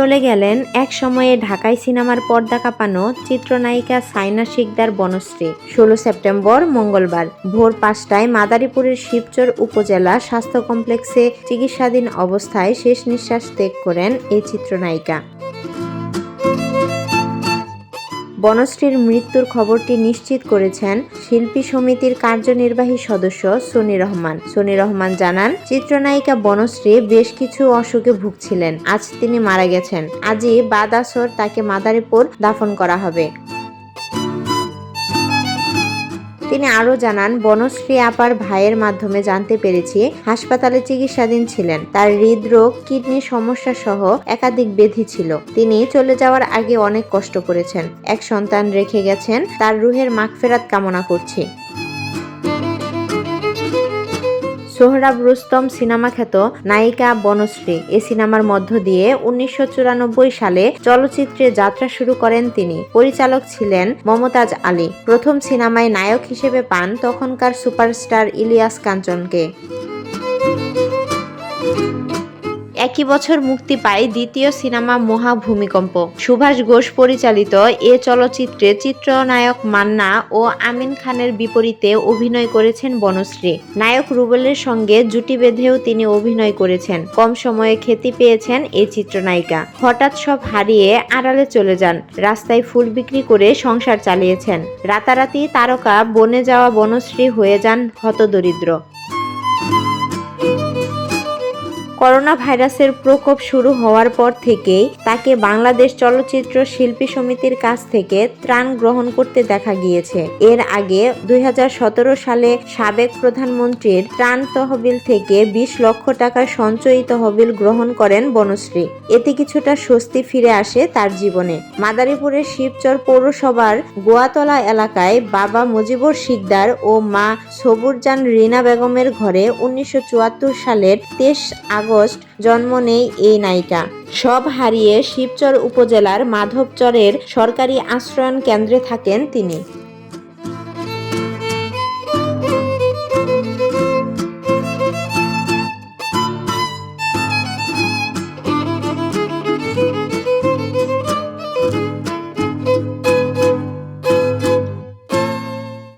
চলে গেলেন এক সময়ে ঢাকাই সিনেমার পর্দা কাঁপানো চিত্রনায়িকা সাইনা শিকদার বনশ্রী। ষোলো সেপ্টেম্বর, মঙ্গলবার। ভোর পাঁচটায় মাদারীপুরের শিবচর উপজেলা স্বাস্থ্য কমপ্লেক্সে চিকিৎসাধীন অবস্থায় শেষ নিঃশ্বাস ত্যাগ করেন এই চিত্রনায়িকা। বনশ্রীর মৃত্যুর খবরটি নিশ্চিত করেছেন শিল্পী সমিতির কার্যনির্বাহী সদস্য সনি রহমান। সনি রহমান জানান, চিত্রনায়িকা বনশ্রী বেশ কিছু অসুখে ভুগছিলেন। আজ তিনি মারা গেছেন। আজই বাদাসর তাকে মাদারীপুর দাফন করা হবে। তিনি আরও জানান, বনশ্রী আপার ভাইয়ের মাধ্যমে জানতে পেরেছি হাসপাতালে চিকিৎসাধীন ছিলেন। তার হৃদরোগ, কিডনি সমস্যা সহ একাধিক বেধি ছিল। তিনি চলে যাওয়ার আগে অনেক কষ্ট করেছেন। এক সন্তান রেখে গেছেন, তার রুহের মাগফেরাত কামনা করছি। সোহরাব রুস্তম সিনেমা খ্যাত নায়িকা বনশ্রী। এ সিনেমার মধ্য দিয়ে উনিশশো চুরানব্বই সালে চলচ্চিত্রে যাত্রা শুরু করেন তিনি। পরিচালক ছিলেন মমতাজ আলী। প্রথম সিনেমায় নায়ক হিসেবে পান তখনকার সুপারস্টার ইলিয়াস কাঞ্চনকে। একই বছর মুক্তি পায় দ্বিতীয় সিনেমা মহা ভূমিকম্প। সুভাষ ঘোষ পরিচালিত এ চলচ্চিত্রে চিত্রনায়ক মান্না ও আমিন খানের বিপরীতে অভিনয় করেছেন বনশ্রী। নায়ক রুবেলের সঙ্গে জুটি বেঁধেও তিনি অভিনয় করেছেন। কম সময়ে খ্যাতি পেয়েছেন এই চিত্রনায়িকা। হঠাৎ সব হারিয়ে আড়ালে চলে যান, রাস্তায় ফুল বিক্রি করে সংসার চালিয়েছেন। রাতারাতি তারকা বনে যাওয়া বনশ্রী হয়ে যান হতদরিদ্র। করোনা ভাইরাসের প্রকোপ শুরু হওয়ার পর থেকেই তাকে বাংলাদেশ চলচ্চিত্র শিল্পী সমিতির কাছ থেকে ত্রাণ গ্রহণ করতে দেখা গিয়েছে। এর আগে দুই হাজার সতেরো সালে সাবেক প্রধানমন্ত্রীর ত্রাণ তহবিল থেকে বিশ লক্ষ টাকার সঞ্চয়ী তহবিল গ্রহণ করেন বনশ্রী। এতে কিছুটা স্বস্তি ফিরে আসে তার জীবনে। মাদারীপুরের শিবচর পৌরসভার গোয়াতলা এলাকায় বাবা মুজিবুর শিকদার ও মা সবুরজান রিনা বেগমের ঘরে উনিশশো চুয়াত্তর সালের তেইশ আগস্ট জন্ম নেই এই নায়িকা। সব হারিয়ে শিবচর উপজেলার মাধবচরের সরকারি আশ্রয়ণ কেন্দ্রে থাকেন তিনি।